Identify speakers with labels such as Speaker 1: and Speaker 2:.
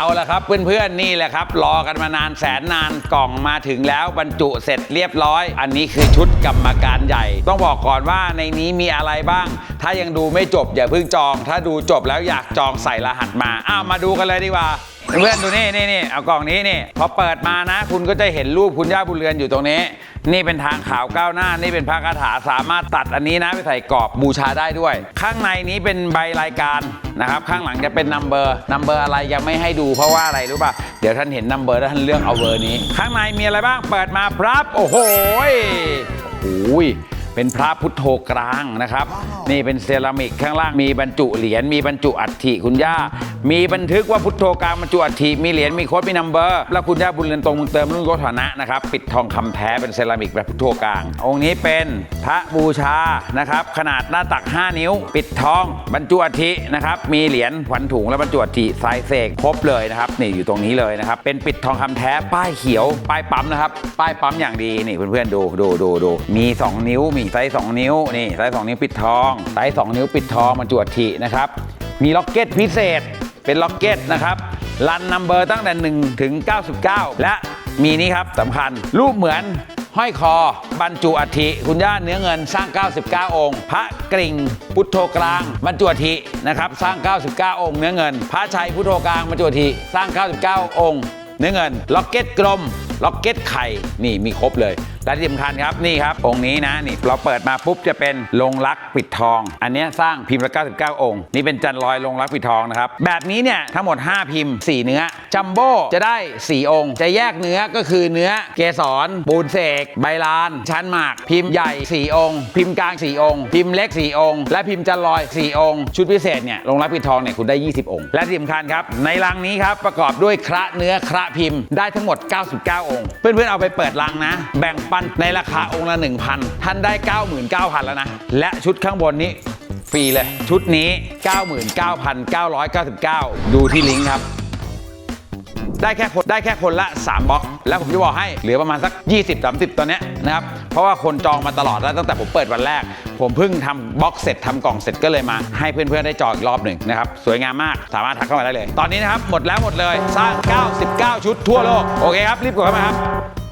Speaker 1: เอาละครับเพื่อนๆนี่แหละครับ รอกันมานานแสนนานกล่องมาถึงแล้วบรรจุเสร็จเรียบร้อย อันนี้คือชุดกรรมการใหญ่ ต้องบอกก่อนว่าในนี้มีอะไรบ้าง ถ้ายังดูไม่จบอย่าเพิ่งจอง ถ้าดูจบแล้วอยากจองใส่รหัสมาอ้าวมาดูกันเลยดีกว่า เพื่อนดูนี่นี่นี่เอากล่องนี้นี่พอเปิดมานะ คุณก็จะเห็นรูปคุณย่าบุญเรือนอยู่ตรงนี้ นี่เป็นทางขาวก้าวหน้า นี่เป็นพระคาถาสามารถตัดอันนี้นะ ไปใส่กรอบบูชาได้ด้วย ข้างในนี้เป็นใบรายการนะครับ ข้างหลังจะเป็นนัมเบอร์นัมเบอร์อะไรยังไม่ให้ดูเพราะว่าอะไรรู้ป่ะเดี๋ยวท่านเห็นนัมเบอร์แล้วท่านเลือกเอาเบอร์นี้ ข้างในมีอะไรบ้างเปิดมาครับโอ้โหโอ้ย เป็นพระพุทโธกลางนะครับ นี่เป็นเซรามิกข้างล่างมีบรรจุเหรียญมีบรรจุอัฐิคุณย่า มีบันทึกว่าพุทโธกลางบรรจุอัฐิมีเหรียญมีโค้ดมีนัมเบอร์ แล้วคุณย่าบุญเรือนตรงมุงเติมรุ่นโกฐานะนะครับปิดทองคำแท้เป็นเซรามิกแบบพุทโธกลาง องค์นี้เป็นพระบูชานะครับขนาดหน้าตัก 5 นิ้ว ปิดทองบรรจุอัฐินะครับมีเหรียญขวัญถุงและบรรจุอัฐิสายเสกครบเลยนะครับนี่อยู่ตรงนี้เลยนะครับเป็นปิดทองคำแท้ป้ายเขียวป้ายปั๊มนะครับป้ายปั๊มอย่างดีนี่เพื่อนๆดูดูดูดูมี 2 นิ้วมีไซส์2นิ้วนี่ไซส์2นิ้วปิดทองไซส์2นิ้วปิดทองบรรจุอัฐินะครับมีล็อกเก็ตพิเศษเป็นล็อกเก็ตนะครับรันนัมเบอร์ตั้งแต่1ถึง99 และมีนี้ครับสำคัญ รูปเหมือนห้อยคอบรรจุอัฐิคุณย่าเนื้อเงินสร้าง 99 องค์ พระกริ่งพุทโธกลางบรรจุอัฐินะครับสร้าง 99 องค์ เนื้อเงิน พระชัยพุทโธกลางบรรจุอัฐิสร้าง 99 องค์ เนื้อเงิน ล็อกเก็ตกลม ล็อกเก็ตไข่ นี่มีครบเลย และที่สำคัญครับนี่ครับ องค์นี้นะนี่เราเปิดมาปุ๊บจะเป็นลงรักปิดทอง อันเนี้ยสร้างพิมพ์ละ99 องค์ นี่เป็นจันลอยลงรักปิดทองนะครับแบบนี้เนี่ยทั้งหมด 5 พิมพ์ 4 เนื้อจัมโบ้จะได้ 4 องค์ จะแยกเนื้อก็คือเนื้อเกสรปูนเสกใบลานชั้นหมาก พิมพ์ใหญ่ 4 องค์ พิมพ์กลาง 4 องค์ พิมพ์เล็ก 4 องค์ และพิมพ์จันลอย 4 องค์ ชุดพิเศษเนี่ยลงรักปิดทองเนี่ยคุณได้ 20 องค์ และที่สำคัญครับในรังนี้ครับประกอบด้วยคระเนื้อคระพิมพ์ได้ทั้งหมด 99 องค์ เพื่อนๆเอาไปเปิดรังนะ แบ่งปันในราคาองค์ละ 1,000 ท่านได้ 99,000 แล้วนะ และชุดข้างบนนี้ฟรีเลย ชุดนี้ 99,999 ดูที่ลิงก์ครับได้แค่คนได้แค่คนละ 3บล็อก แล้วผมจะบอกให้เหลือประมาณสัก 20 30 ตอนเนี้ยนะครับ เพราะว่าคนจองมาตลอดแล้วตั้งแต่ผมเปิดวันแรก ผมเพิ่งทำบล็อกเสร็จทำกล่องเสร็จก็เลยมา ให้เพื่อนๆได้จองอีกรอบหนึ่งนะครับ สวยงามมากสามารถทักเข้ามาได้เลย ตอนนี้นะครับ หมดแล้วหมดเลยสร้าง 99 ชุดทั่วโลก โอเคครับ รีบกดเข้ามาครับ